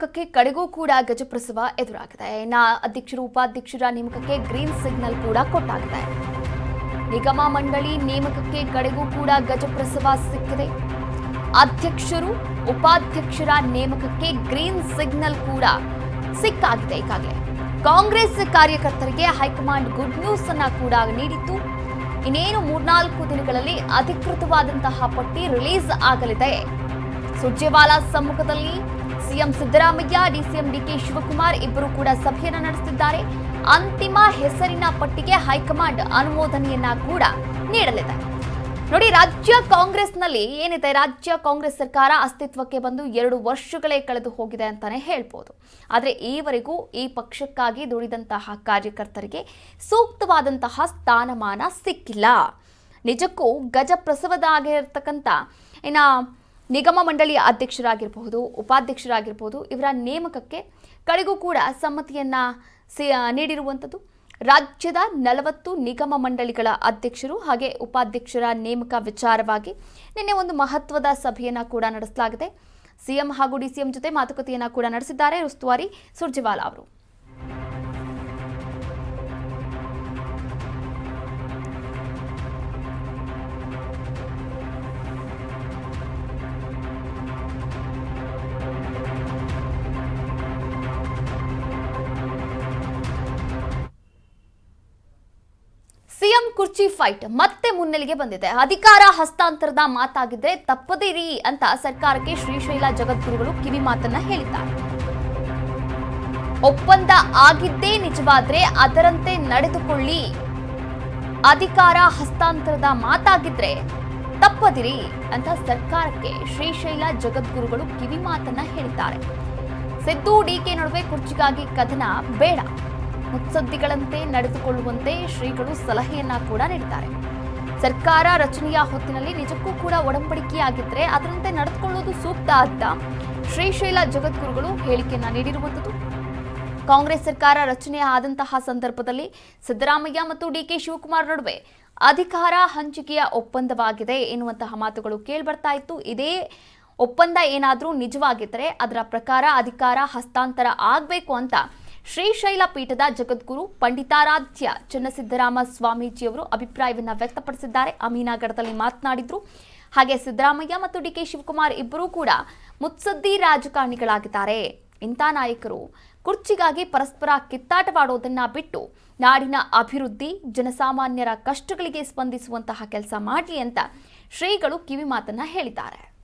ನೇಮಕಕ್ಕೆ ಕಡೆಗೂ ಕೂಡ ಗಜಪ್ರಸವ ಎದುರಾಗಿದೆ. ನಾ ಅಧ್ಯಕ್ಷರು, ಉಪಾಧ್ಯಕ್ಷರ ನೇಮಕಕ್ಕೆ ಗ್ರೀನ್ ಸಿಗ್ನಲ್ ಕೂಡ ಕೊಟ್ಟಾಗಿದೆ. ನಿಗಮ ಮಂಡಳಿ ನೇಮಕಕ್ಕೆ ಕಡೆಗೂ ಕೂಡ ಗಜಪ್ರಸವ ಸಿಕ್ಕಿದೆ. ಅಧ್ಯಕ್ಷರು, ಉಪಾಧ್ಯಕ್ಷರ ನೇಮಕಕ್ಕೆ ಗ್ರೀನ್ ಸಿಗ್ನಲ್ ಕೂಡ ಸಿಕ್ಕಾಗಿದೆ ಈಗಾಗಲೇ. ಕಾಂಗ್ರೆಸ್ ಕಾರ್ಯಕರ್ತರಿಗೆ ಹೈಕಮಾಂಡ್ ಗುಡ್ ನ್ಯೂಸ್ ಅನ್ನ ಕೂಡ ನೀಡಿತ್ತು. ಇನ್ನೇನು ಮೂರ್ನಾಲ್ಕು ದಿನಗಳಲ್ಲಿ ಅಧಿಕೃತವಾದಂತಹ ಪಟ್ಟಿ ರಿಲೀಸ್ ಆಗಲಿದೆ. ಸುರ್ಜೇವಾಲಾ ಸಮ್ಮುಖದಲ್ಲಿ CM Siddaramaiah, DCM DK Shivakumar ಇಬ್ಬರು ಕೂಡ ಸಭೆಯನ್ನು ನಡೆಸುತ್ತಿದ್ದಾರೆ. ಅಂತಿಮ ಹೆಸರಿನ ಪಟ್ಟಿಗೆ ಹೈಕಮಾಂಡ್ ಅನುಮೋದನೆಯನ್ನ ಕೂಡ ನೀಡಲಿದೆ. ನೋಡಿ, ರಾಜ್ಯ ಕಾಂಗ್ರೆಸ್ನಲ್ಲಿ ಏನಿದೆ? ರಾಜ್ಯ ಕಾಂಗ್ರೆಸ್ ಸರ್ಕಾರ ಅಸ್ತಿತ್ವಕ್ಕೆ ಬಂದು ಎರಡು ವರ್ಷಗಳೇ ಕಳೆದು ಹೋಗಿದೆ ಅಂತಾನೆ ಹೇಳ್ಬೋದು. ಆದರೆ ಈವರೆಗೂ ಈ ಪಕ್ಷಕ್ಕಾಗಿ ದುಡಿದಂತಹ ಕಾರ್ಯಕರ್ತರಿಗೆ ಸೂಕ್ತವಾದಂತಹ ಸ್ಥಾನಮಾನ ಸಿಕ್ಕಿಲ್ಲ. ನಿಜಕ್ಕೂ ಗಜ ಪ್ರಸವದಾಗಿರ್ತಕ್ಕಂಥ ಇನ್ನ ನಿಗಮ ಮಂಡಳಿಯ ಅಧ್ಯಕ್ಷರಾಗಿರಬಹುದು, ಉಪಾಧ್ಯಕ್ಷರಾಗಿರಬಹುದು, ಇವರ ನೇಮಕಕ್ಕೆ ಕಡೆಗೂ ಕೂಡ ಸಮ್ಮತಿಯನ್ನ ನೀಡಿರುವಂಥದ್ದು. ರಾಜ್ಯದ ನಲವತ್ತು ನಿಗಮ ಮಂಡಳಿಗಳ ಅಧ್ಯಕ್ಷರು ಹಾಗೆ ಉಪಾಧ್ಯಕ್ಷರ ನೇಮಕ ವಿಚಾರವಾಗಿ ನಿನ್ನೆ ಒಂದು ಮಹತ್ವದ ಸಭೆಯನ್ನ ಕೂಡ ನಡೆಸಲಾಗಿದೆ. ಸಿಎಂ ಹಾಗೂ ಡಿಸಿಎಂ ಜೊತೆ ಮಾತುಕತೆಯನ್ನ ಕೂಡ ನಡೆಸಿದ್ದಾರೆ. ಉಸ್ತುವಾರಿ ಸುರ್ಜೇವಾಲಾ ಅವರು. ಕುರ್ಚಿ ಫೈಟ್ ಮತ್ತೆ ಮುನ್ನೆಲೆಗೆ ಬಂದಿದೆ. ಅಧಿಕಾರ ಹಸ್ತಾಂತರದ ಮಾತಾಗಿದ್ರೆ ತಪ್ಪದಿರಿ ಅಂತ ಸರ್ಕಾರಕ್ಕೆ ಶ್ರೀಶೈಲ ಜಗದ್ಗುರುಗಳು ಕಿವಿ ಮಾತನ್ನ ಹೇಳಿದ್ದಾರೆ. ಒಪ್ಪಂದ ಆಗಿದ್ದೇ ನಿಜವಾದ್ರೆ ಅದರಂತೆ ನಡೆದುಕೊಳ್ಳಿ. ಅಧಿಕಾರ ಹಸ್ತಾಂತರದ ಮಾತಾಗಿದ್ರೆ ತಪ್ಪದಿರಿ ಅಂತ ಸರ್ಕಾರಕ್ಕೆ ಶ್ರೀಶೈಲ ಜಗದ್ಗುರುಗಳು ಕಿವಿ ಮಾತನ್ನ ಹೇಳಿದ್ದಾರೆ. ಸಿದ್ದು ಡಿಕೆ ನಡುವೆ ಕುರ್ಚಿಗಾಗಿ ಕದನ ಬೇಡ. ಮುತ್ಸದ್ದಿಗಳಂತೆ ನಡೆದುಕೊಳ್ಳುವಂತೆ ಶ್ರೀಗಳು ಸಲಹೆಯನ್ನ ಕೂಡ ನೀಡಿದ್ದಾರೆ ಸರ್ಕಾರ ರಚನೆಯ ಹೊತ್ತಿನಲ್ಲಿ ನಿಜಕ್ಕೂ ಕೂಡ ಒಡಂಬಡಿಕೆಯಾಗಿದ್ರೆ ಅದರಂತೆ ನಡೆದುಕೊಳ್ಳೋದು ಸೂಕ್ತ ಅಂತ ಶ್ರೀಶೈಲ ಜಗದ್ಗುರುಗಳು ಹೇಳಿಕೆಯನ್ನ ನೀಡಿರುವಂಥದ್ದು. ಕಾಂಗ್ರೆಸ್ ಸರ್ಕಾರ ರಚನೆ ಆದಂತಹ ಸಂದರ್ಭದಲ್ಲಿ ಸಿದ್ದರಾಮಯ್ಯ ಮತ್ತು ಡಿಕೆ ಶಿವಕುಮಾರ್ ನಡುವೆ ಅಧಿಕಾರ ಹಂಚಿಕೆಯ ಒಪ್ಪಂದವಾಗಿದೆ ಎನ್ನುವಂತಹ ಮಾತುಗಳು ಕೇಳಿಬರ್ತಾ ಇತ್ತು. ಇದೇ ಒಪ್ಪಂದ ಏನಾದರೂ ನಿಜವಾಗಿದ್ದರೆ ಅದರ ಪ್ರಕಾರ ಅಧಿಕಾರ ಹಸ್ತಾಂತರ ಆಗಬೇಕು ಅಂತ ಶ್ರೀಶೈಲ ಪೀಠದ ಜಗದ್ಗುರು ಪಂಡಿತಾರಾಧ್ಯ ಚನ್ನಸಿದ್ದರಾಮ ಸ್ವಾಮೀಜಿಯವರು ಅಭಿಪ್ರಾಯವನ್ನು ವ್ಯಕ್ತಪಡಿಸಿದ್ದಾರೆ. ಅಮೀನಾಗಢದಲ್ಲಿ ಮಾತನಾಡಿದ್ರು. ಹಾಗೆ ಸಿದ್ದರಾಮಯ್ಯ ಮತ್ತು ಡಿ ಕೆ ಶಿವಕುಮಾರ್ ಇಬ್ಬರೂ ಕೂಡ ಮುತ್ಸದ್ದಿ ರಾಜಕಾರಣಿಗಳಾಗಿದ್ದಾರೆ. ಇಂಥ ನಾಯಕರು ಕುರ್ಚಿಗಾಗಿ ಪರಸ್ಪರ ಕಿತ್ತಾಟವಾಡೋದನ್ನ ಬಿಟ್ಟು ನಾಡಿನ ಅಭಿವೃದ್ಧಿ, ಜನಸಾಮಾನ್ಯರ ಕಷ್ಟಗಳಿಗೆ ಸ್ಪಂದಿಸುವಂತಹ ಕೆಲಸ ಮಾಡಲಿ ಅಂತ ಶ್ರೀಗಳು ಕಿವಿ ಮಾತನ್ನ ಹೇಳಿದ್ದಾರೆ.